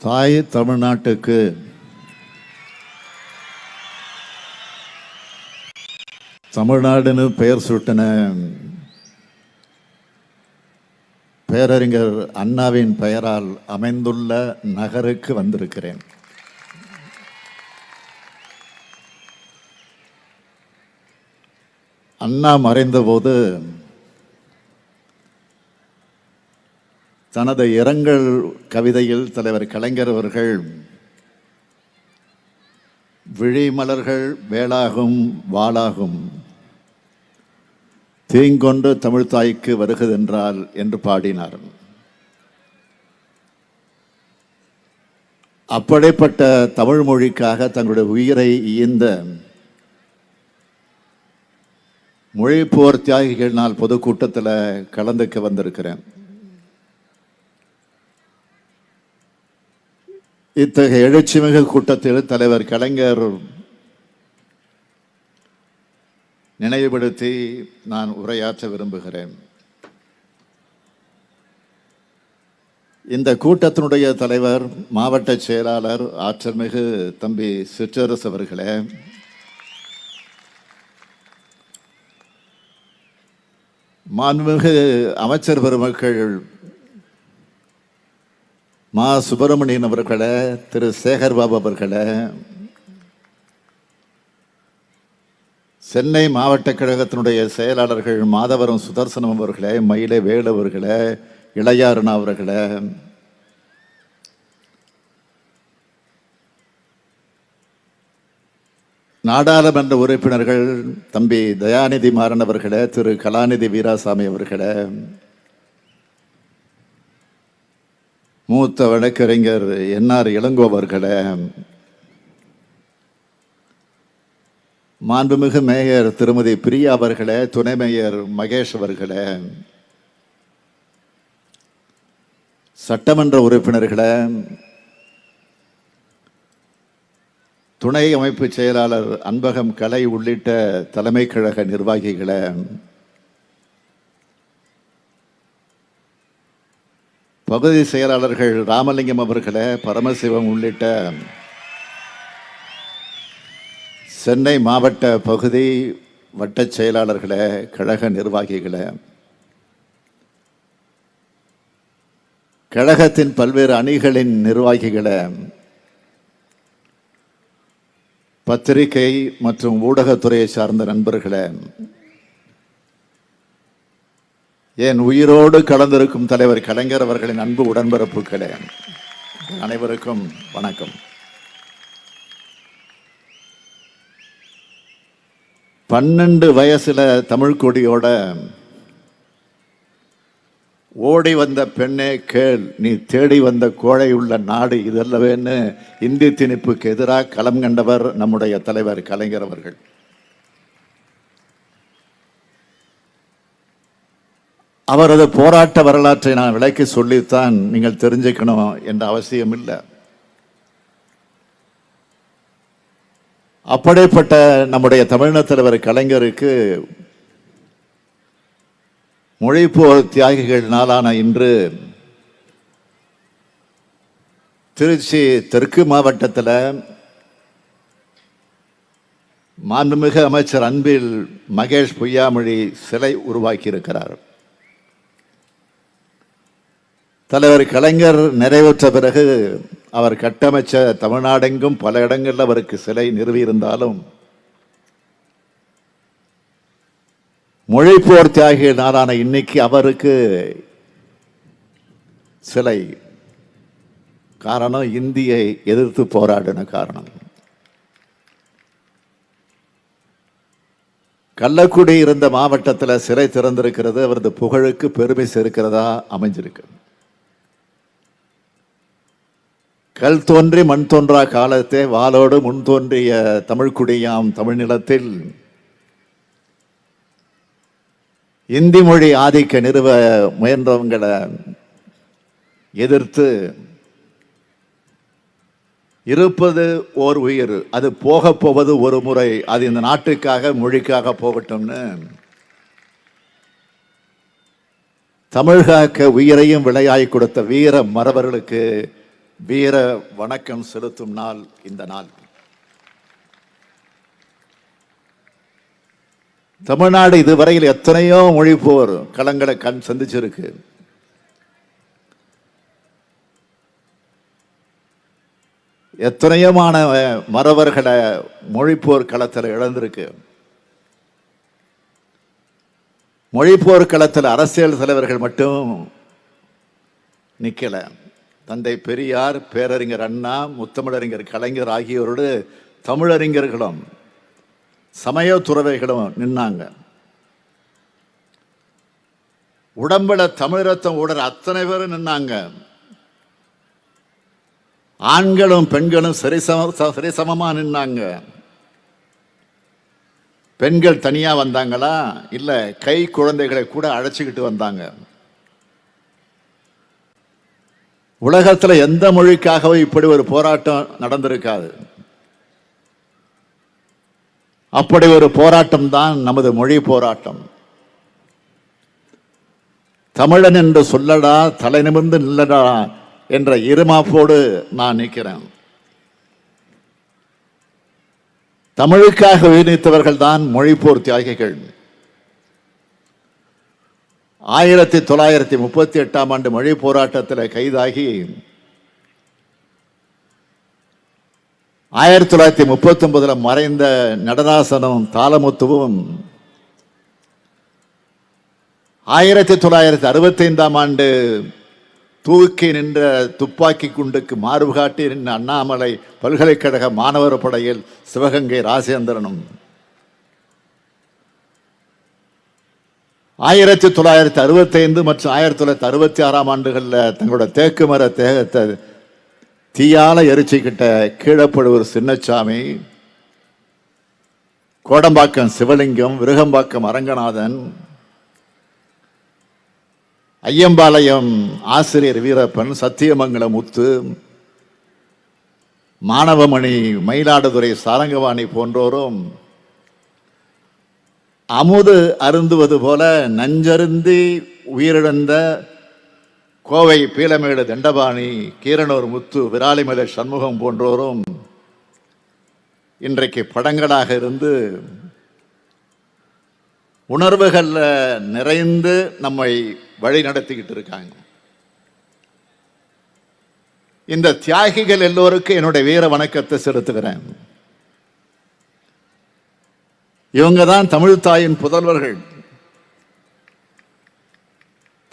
தாய் தமிழ்நாட்டுக்கு. தமிழ்நாடுன்னு பெயர் சுட்டின பேரறிஞர் அண்ணாவின் பெயரால் அமைந்துள்ள நகருக்கு வந்திருக்கிறேன். அண்ணா மறைந்தபோது தனது இரங்கல் கவிதையில் தலைவர் கலைஞர் அவர்கள் விழிமலர்கள் வேளாகும் வாளாகும் தீங்கொண்டு தமிழ்த்தாய்க்கு வருகுதென்றால் என்று பாடினார். அப்படிப்பட்ட தமிழ் மொழிக்காக தங்களுடைய உயிரை ஈந்த மொழிப்போர் தியாகிகள் நான் பொதுக்கூட்டத்தில் கலந்துக்க வந்திருக்கிறேன். இத்தகைய எழுச்சிமிகு கூட்டத்தில் தலைவர் கலைஞர் நினைவுபடுத்தி நான் உரையாற்ற விரும்புகிறேன். இந்த கூட்டத்தினுடைய தலைவர் மாவட்ட செயலாளர் ஆற்றல்மிகு தம்பி சிற்றரசு அவர்களே. மாண்புமிகு அமைச்சர் பெருமக்கள் மா சுப்பிரமணியன் அவர்களை திரு சேகர் பாபு அவர்களை. சென்னை மாவட்ட கழகத்தினுடைய செயலாளர்கள் மாதவரம் சுதர்சனம் அவர்களே மயிலை வேலு அவர்களே இளையாறுனா அவர்களே. நாடாளுமன்ற உறுப்பினர்கள் தம்பி தயாநிதி மாறன் அவர்களே திரு கலாநிதி வீராசாமி அவர்களே. மூத்த வழக்கறிஞர் என்ஆர் இளங்கோவர்களே மாண்புமிகு மேயர் திருமதி பிரியா அவர்களே துணை மேயர் மகேஷ் அவர்களே சட்டமன்ற உறுப்பினர்களே துணை அமைப்பு செயலாளர் அன்பகம் கலை உள்ளிட்ட தலைமை கழக நிர்வாகிகளை பகுதி செயலாளர்கள் ராமலிங்கம் அவர்களை பரமசிவம் உள்ளிட்ட சென்னை மாவட்ட பகுதி வட்டச் செயலாளர்களை கழக நிர்வாகிகளை கழகத்தின் பல்வேறு அணிகளின் நிர்வாகிகளை பத்திரிகை மற்றும் ஊடகத்துறையை சார்ந்த நண்பர்களே என் உயிரோடு கலந்திருக்கும் தலைவர் கலைஞர் அவர்களின் அன்பு உடன்பிறப்புகளே. அனைவருக்கும் வணக்கம். பன்னெண்டு வயசுல தமிழ் கொடியோட ஓடி வந்த பெண்ணே கேள் நீ தேடி வந்த கோழை உள்ள நாடு இதல்லவேன்னு இந்தி திணிப்புக்கு எதிராக களம் கண்டவர் நம்முடைய தலைவர் கலைஞர் அவர்கள். அவரது போராட்ட வரலாற்றை நான் விளக்கி சொல்லித்தான் நீங்கள் தெரிஞ்சுக்கணும் என்ற அவசியம் இல்லை அப்படிப்பட்ட நம்முடைய தமிழின தலைவர் கலைஞருக்கு மொழிப்போர் தியாகிகள் நாளான இன்று திருச்சி தெற்கு மாவட்டத்தில் மாண்புமிகு அமைச்சர் அன்பில் மகேஷ் பொய்யாமொழி சிலை உருவாக்கியிருக்கிறார். தலைவர் கலைஞர் நிறைவேற்ற பிறகு அவர் கட்டமைச்ச தமிழ்நாடெங்கும் பல இடங்களில் அவருக்கு சிலை நிறுவியிருந்தாலும் மொழிப்போர் தியாகிய நாளான இன்னைக்கு அவருக்கு சிலை காரணம் இந்தியை எதிர்த்து போராடின காரணம். கள்ளக்குடி இருந்த மாவட்டத்தில் சிலை திறந்திருக்கிறது அவரது புகழுக்கு பெருமை சேர்க்கிறதா அமைஞ்சிருக்கு. கல் தோன்றி மண் தோன்றா காலத்தே வாளோடு முன் தோன்றிய தமிழ்குடியாம் தமிழ்நிலத்தில் இந்தி மொழி ஆதிக்க நிறுவ முயன்றவங்களை எதிர்த்து இருப்பது ஓர் உயிர். அது போக போவது ஒரு முறை. அது இந்த நாட்டுக்காக மொழிக்காக போகட்டும்னு. தமிழ்காக்க உயிரையும் விளையாய் கொடுத்த வீர மறவர்களுக்கு வீர வணக்கம் செலுத்தும் நாள் இந்த நாள். தமிழ்நாடு இதுவரையில் எத்தனையோ மொழிப்போர் களங்களை கண் சந்திச்சிருக்கு. எத்தனையோமான மறவர்களை மொழிப்போர் களத்தில் இழந்திருக்கு. மொழிப்போர் களத்தில் அரசியல் தலைவர்கள் மட்டும் நிக்கல. தந்தை பெரியார் பேரறிஞர் அண்ணா முத்தமிழறிஞர் கலைஞர் ஆகியோரோடு தமிழறிஞர்களும் சமய துறவைகளும் நின்னாங்க. உடம்புல தமிழரத்தம் அத்தனை பேரும் நின்னாங்க. ஆண்களும் பெண்களும் சரிசம சரிசமமா நின்னாங்க. பெண்கள் தனியா வந்தாங்களா? இல்லை கை குழந்தைகளை கூட அழைச்சிக்கிட்டு வந்தாங்க. உலகத்தில் எந்த மொழிக்காகவும் இப்படி ஒரு போராட்டம் நடந்திருக்காது. அப்படி ஒரு போராட்டம் தான் நமது மொழி போராட்டம். தமிழன் என்று சொல்லடா தலை நிமிர்ந்து நில்லடா என்ற இருமாப்போடு நான் நிற்கிறேன். தமிழுக்காக உயிர் நீத்தவர்கள் தான் மொழிப்போர் தியாகிகள். ஆயிரத்தி தொள்ளாயிரத்தி முப்பத்தி எட்டாம் ஆண்டு மொழி போராட்டத்தில் கைதாகி ஆயிரத்தி தொள்ளாயிரத்தி முப்பத்தி மறைந்த நடராசனும் தாளமுத்துவும் ஆயிரத்தி தொள்ளாயிரத்தி அறுபத்தி ஐந்தாம் ஆண்டு தூக்கி நின்ற துப்பாக்கி குண்டுக்கு மார்பு காட்டி நின்ற அண்ணாமலை பல்கலைக்கழக மாணவர் படையில் சிவகங்கை ராஜேந்திரனும் ஆயிரத்தி தொள்ளாயிரத்தி அறுபத்தைந்து மற்றும் ஆயிரத்தி தொள்ளாயிரத்தி அறுபத்தி ஆறாம் ஆண்டுகளில் தங்களோட தேக்கு மர தேகத்தை தீயால எரிச்சுக்கிட்ட கீழப்படுவர் சின்னச்சாமி கோடம்பாக்கம் சிவலிங்கம் விருகம்பாக்கம் அரங்கநாதன் ஐயம்பாளையம் ஆசிரியர் வீரப்பன் சத்தியமங்கலம் முத்து மாணவமணி மயிலாடுதுறை சாரங்கவாணி போன்றோரும் அமுது அருந்துவது போல நஞ்சருந்தி உயிரிழந்த கோவை பீலமேடு தண்டபாணி கீரனூர் முத்து விராலிமலை சண்முகம் போன்றோரும் இன்றைக்கு படங்களாக இருந்து உணர்வுகளில் நிறைந்து நம்மை வழி நடத்திக்கிட்டு இருக்காங்க. இந்த தியாகிகள் எல்லோருக்கும் என்னுடைய வீர வணக்கத்தை செலுத்துகிறேன். இவங்க தான் தமிழ் தாயின் புதல்வர்கள்.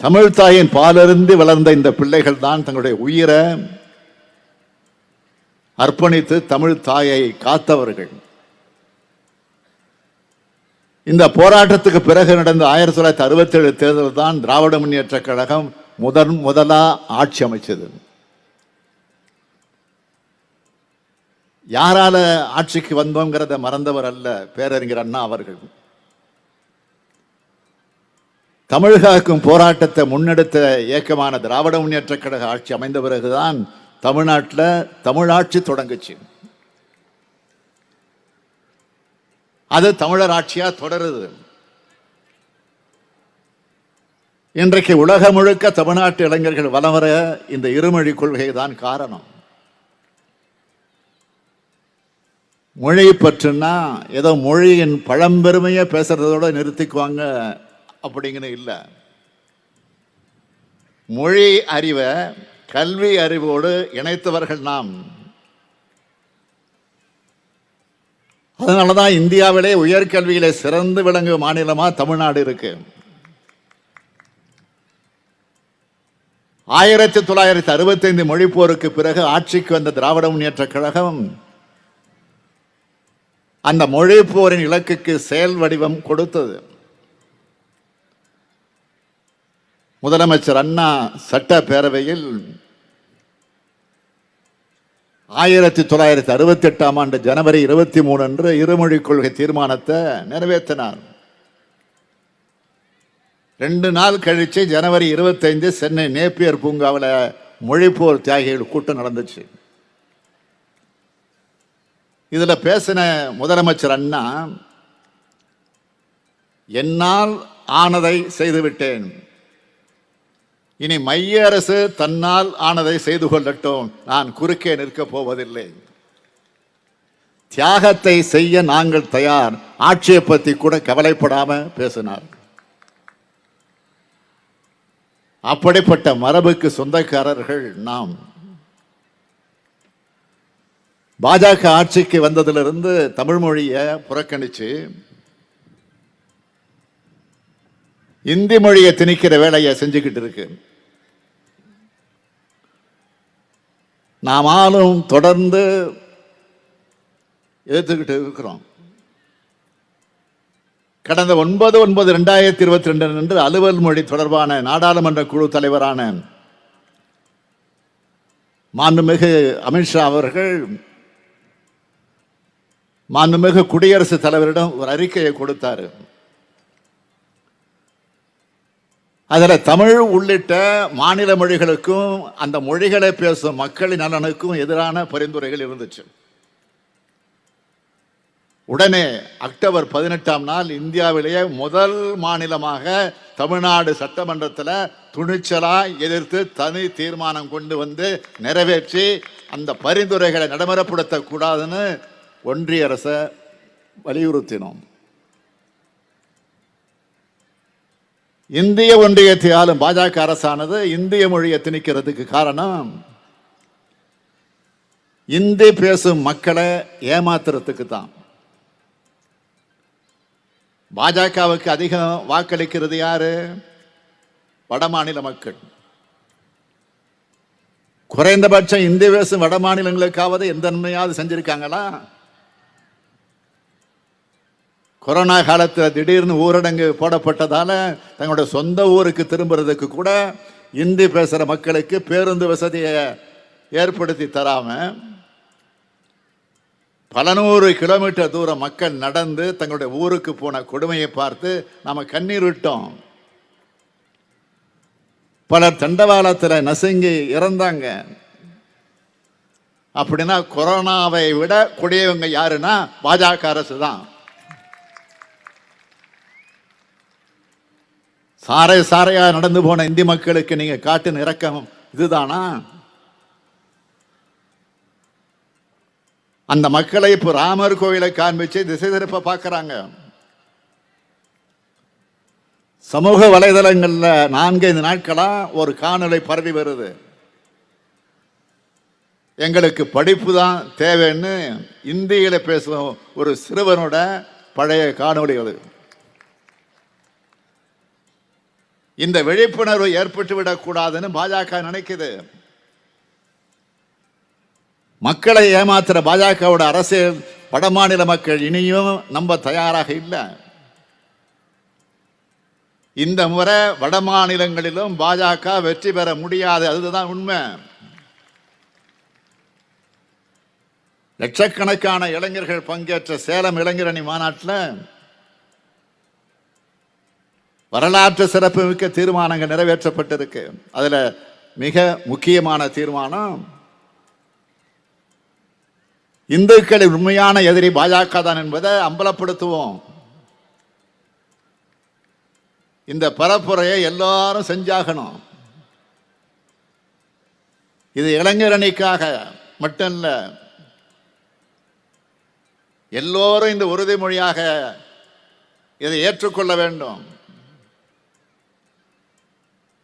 தமிழ் தாயின் பாலருந்து வளர்ந்த இந்த பிள்ளைகள் தான் தங்களுடைய உயிரை அர்ப்பணித்து தமிழ் தாயை காத்தவர்கள். இந்த போராட்டத்துக்கு பிறகு நடந்த ஆயிரத்தி தொள்ளாயிரத்தி அறுபத்தி ஏழு தேர்தல் தான் திராவிட முன்னேற்ற கழகம் முதன் முதலா ஆட்சி அமைச்சது. யாரால ஆட்சிக்கு வந்தோங்கிறத மறந்தவர் அல்ல பேரறிஞர் அண்ணா அவர்கள். தமிழகாக்கும் போராட்டத்தை முன்னெடுத்த இயக்கமான திராவிட முன்னேற்ற கழக ஆட்சி அமைந்த பிறகுதான் தமிழ்நாட்டில் தமிழாட்சி தொடங்குச்சு. அது தமிழர் ஆட்சியா தொடருது. இன்றைக்கு உலகம் முழுக்க தமிழ்நாட்டு இளைஞர்கள் வலம் வர இந்த இருமொழி கொள்கை தான் காரணம். மொழி பற்றுன்னா ஏதோ மொழியின் பழம்பெருமையை பேசுறதோட நிறுத்திக்குவாங்க அப்படிங்கிற இல்லை. மொழி அறிவை கல்வி அறிவோடு இணைத்தவர்கள் நாம். அதனால தான் இந்தியாவிலே உயர்கல்வியிலே சிறந்து விளங்கும் மாநிலமா தமிழ்நாடு இருக்கு. ஆயிரத்தி தொள்ளாயிரத்தி அறுபத்தைந்து மொழிப்போருக்கு பிறகு ஆட்சிக்கு வந்த திராவிட முன்னேற்ற கழகம் அந்த மொழிப்போரின் இலக்குக்கு செயல் வடிவம் கொடுத்தது. முதலமைச்சர் அண்ணா சட்டப்பேரவையில் ஆயிரத்தி தொள்ளாயிரத்தி அறுபத்தி எட்டாம் ஆண்டு ஜனவரி இருபத்தி மூணு அன்று இருமொழி கொள்கை தீர்மானத்தை நிறைவேற்றினார். ரெண்டு நாள் கழிச்சு ஜனவரி இருபத்தைந்து சென்னை நேப்பியர் பூங்காவில் மொழிப்போர் தியாகிகள் கூட்டம் நடந்துச்சு. இதில் பேசின முதலமைச்சர் அண்ணா என்னால் ஆனதை செய்துவிட்டேன். இனி மைய அரசு தன்னால் ஆனதை செய்து கொள்ளட்டும். நான் குறுக்கே நிற்கப் போவதில்லை. தியாகத்தை செய்ய நாங்கள் தயார். ஆட்சியை பற்றி கூட கவலைப்படாம பேசினார். அப்படிப்பட்ட மரபுக்கு சொந்தக்காரர்கள் நாம். பாஜக ஆட்சிக்கு வந்ததிலிருந்து தமிழ் மொழியை புறக்கணித்து இந்தி மொழியை திணிக்கிற வேலையை செஞ்சுக்கிட்டு இருக்கு. நாமாலும் தொடர்ந்து எதிர்த்துக்கிட்டு இருக்கிறோம். கடந்த ஒன்பது ஒன்பது ரெண்டாயிரத்தி இருபத்தி ரெண்டு அன்று அலுவல் மொழி தொடர்பான நாடாளுமன்ற குழு தலைவரான மாண்புமிகு அமித்ஷா அவர்கள் மாண்புமிகு குடியரசுத் தலைவரிடம் ஒரு அறிக்கையை கொடுத்தாரு. அதில் தமிழ் உள்ளிட்ட மாநில மொழிகளுக்கும் அந்த மொழிகளை பேசும் மக்களின் நலனுக்கும் எதிரான பரிந்துரைகள் இருந்துச்சு. உடனே அக்டோபர் பதினெட்டாம் நாள் இந்தியாவிலேயே முதல் மாநிலமாக தமிழ்நாடு சட்டமன்றத்தில் துணிச்சலாக எதிர்த்து தனி தீர்மானம் கொண்டு வந்து நிறைவேற்றி அந்த பரிந்துரைகளை நடைமுறைப்படுத்தக்கூடாதுன்னு ஒன்றிய அரசை வலியுறுத்தினோம். இந்திய ஒன்றியத்தை ஆளும் பாஜக அரசானது இந்திய மொழியை திணிக்கிறதுக்கு காரணம் இந்தி பேசும் மக்களை ஏமாத்துறதுக்கு தான். பாஜகவுக்கு அதிகம் வாக்களிக்கிறது யாரு? வடமாநில மக்கள். குறைந்தபட்சம் இந்தி பேசும் வட மாநிலங்களுக்காவது எந்த நன்மையாவது செஞ்சிருக்காங்களா? கொரோனா காலத்தில் திடீர்னு ஊரடங்கு போடப்பட்டதால் தங்களுடைய சொந்த ஊருக்கு திரும்புறதுக்கு கூட இந்தி பேசுகிற மக்களுக்கு பேருந்து வசதியை ஏற்படுத்தி தராமல் பல நூறு கிலோமீட்டர் தூரம் மக்கள் நடந்து தங்களுடைய ஊருக்கு போன கொடுமையை பார்த்து நாம் கண்ணீர் விட்டோம். பலர் தண்டவாளத்தில் நசுங்கி இறந்தாங்க. அப்படின்னா கொரோனாவை விட கொடியவங்க யாருன்னா பாஜக அரசு தான் சாறை சாரையாக நடந்து போன இந்தி மக்களுக்கு நீங்கள் காட்டின இறக்கம் இதுதானா? அந்த மக்களை இப்போ ராமர் கோவிலை காண்பிச்சு திசை திருப்ப பார்க்குறாங்க சமூக வலைதளங்களில் நான்கைந்து நாட்களாக ஒரு காணொலை பரவி வருது. எங்களுக்கு படிப்பு தான் தேவைன்னு இந்தியில் பேசும் ஒரு சிறுவனோட பழைய காணொளி அது இந்த விழிப்புணர்வு ஏற்பட்டு விடக்கூடாதுன்னு பாஜக நினைக்குது. மக்களை ஏமாத்துற பாஜகவோட அரசியல் வடமாநில மக்கள் இனியும் நம்ப தயாராக இல்லை. இந்த முறை வட மாநிலங்களிலும் பாஜக வெற்றி பெற முடியாது. அதுதான் உண்மை. லட்சக்கணக்கான இளைஞர்கள் பங்கேற்ற சேலம் இளைஞரணி மாநாட்டில் வரலாற்று சிறப்புமிக்க தீர்மானங்கள் நிறைவேற்றப்பட்டிருக்கு. அதில் மிக முக்கியமான தீர்மானம் இந்துக்களின் உண்மையான எதிரி பாஜக தான் என்பதை அம்பலப்படுத்துவோம். இந்த பரப்புரையை எல்லாரும் செஞ்சாகணும். இது இளைஞரணிக்காக மட்டும் இல்லை எல்லோரும் இந்த உறுதிமொழியாக இதை ஏற்றுக்கொள்ள வேண்டும்.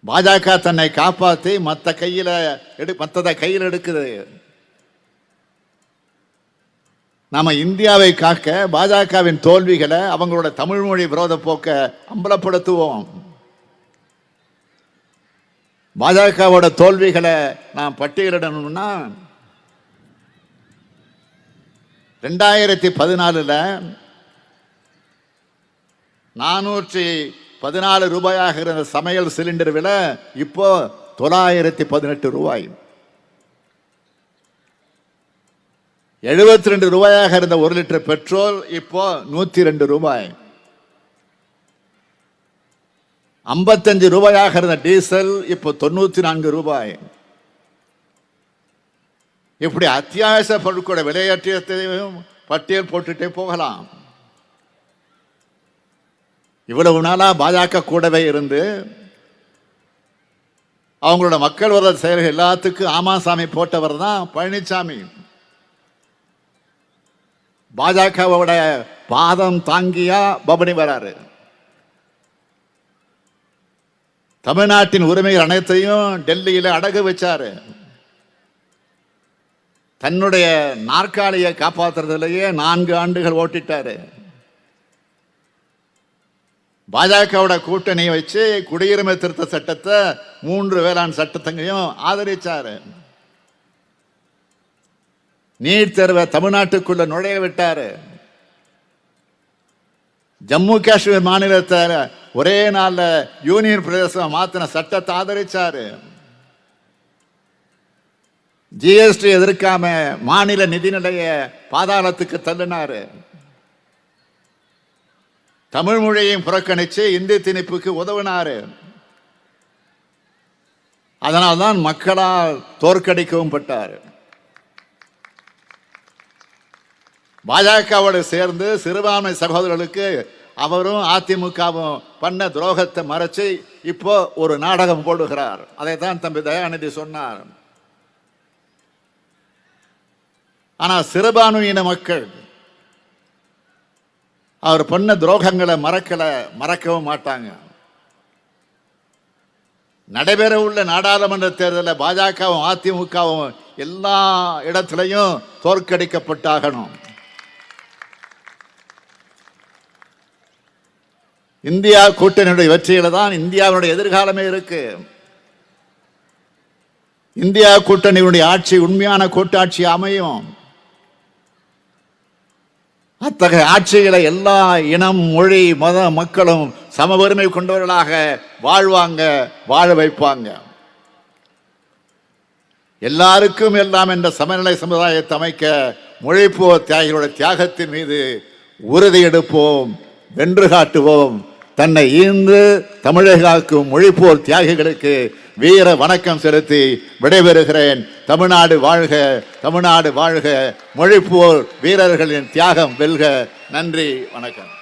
பாஜக தன்னை காப்பாற்றி மற்ற கையில எடு மற்றதை கையில் எடுக்குது. நாம இந்தியாவை காக்க பாஜகவின் தோல்விகளை அவங்களோட தமிழ் மொழி விரோத போக்க அம்பலப்படுத்துவோம். பாஜகவோட தோல்விகளை நாம் பட்டியலிடணும்னா ரெண்டாயிரத்தி பதினாலுல நானூற்றி பதினாலு ரூபாயாக இருந்த சமையல் சிலிண்டர் விலை இப்போ தொள்ளாயிரத்தி பதினெட்டு ரூபாய். எழுபத்தி ரெண்டு ரூபாயாக இருந்த ஒரு லிட்டர் பெட்ரோல் இப்போ நூத்தி ரெண்டு ரூபாய். ஐம்பத்தஞ்சு ரூபாயாக இருந்த டீசல் இப்போ தொண்ணூத்தி நான்கு ரூபாய். இப்படி அத்தியாவசிய பொருட்களோட விலையேற்றத்தையும் பட்டியல் போட்டுட்டே போகலாம். இவ்வளவு நாளாக பாஜக கூடவே இருந்து அவங்களோட மக்கள் வர செயல்கள் எல்லாத்துக்கும் ஆமாசாமி போட்டவர் தான் பழனிசாமி பாஜகவோட பாதம் தாங்கியா பபனி வராரு. தமிழ்நாட்டின் உரிமைகள் அனைத்தையும் டெல்லியில் அடகு வச்சாரு. தன்னுடைய நாற்காலியை காப்பாற்றுறதுலேயே நான்கு ஆண்டுகள் ஓட்டிட்டாரு. பாஜகவோட கூட்டணியை வச்சு குடியுரிமை திருத்த சட்டத்தை மூன்று வேளாண் சட்டத்தையும் ஆதரிச்சாரு. நீட் தேர்வை தமிழ்நாட்டுக்குள்ள நுழைய விட்டாரு. ஜம்மு காஷ்மீர் மாநிலத்தை ஒரே நாள்ல யூனியன் பிரதேசம் மாத்தின சட்டத்தை ஆதரிச்சாரு. ஜிஎஸ்டி எதிர்க்காம மாநில நிதிநிலைய பாதாளத்துக்கு தள்ளினாரு. தமிழ் மொழியையும் புறக்கணித்து இந்தி திணிப்புக்கு உதவுனார். அதனால் தான் மக்களால் தோற்கடிக்கவும் பட்டார். பாஜகவோடு சேர்ந்து சிறுபான்மை சகோதரர்களுக்கு அவரும் அதிமுகவும் பண்ண துரோகத்தை மறைச்சு இப்போ ஒரு நாடகம் போடுகிறார். அதை தான் தம்பி தயாநிதி சொன்னார். ஆனால் சிறுபான்மையின மக்கள் அவர் பண்ண துரோகங்களை மறக்கலை மறக்கவும் மாட்டாங்க. நடைபெற உள்ள நாடாளுமன்ற தேர்தலில் பாஜகவும் அதிமுகவும் எல்லா இடத்துலையும் தோற்கடிக்கப்பட்டாகணும். இந்தியா கூட்டணியுடைய வெற்றியில தான் இந்தியாவுடைய எதிர்காலமே இருக்கு. இந்தியா கூட்டணியுடைய ஆட்சி உண்மையான கூட்டாட்சி அமையும். அத்தகைய ஆட்சிகளை எல்லா இனம் மொழி மத மக்களும் சம கொண்டவர்களாக வாழ்வாங்க வாழ வைப்பாங்க. எல்லாருக்கும் எல்லாம் என்ற சமநிலை சமுதாயத்தை அமைக்க மொழிப்போ தியாகிகளுடைய தியாகத்தின் மீது உறுதி எடுப்போம் வென்று காட்டுவோம். தன்னை ஈந்து தமிழர்களுக்கும் மொழிப்போர் தியாகிகளுக்கு வீர வணக்கம் செலுத்தி விடைபெறுகிறேன். தமிழ்நாடு வாழ்க தமிழ்நாடு வாழ்க. மொழிப்போர் வீரர்களின் தியாகம் வெல்க. நன்றி வணக்கம்.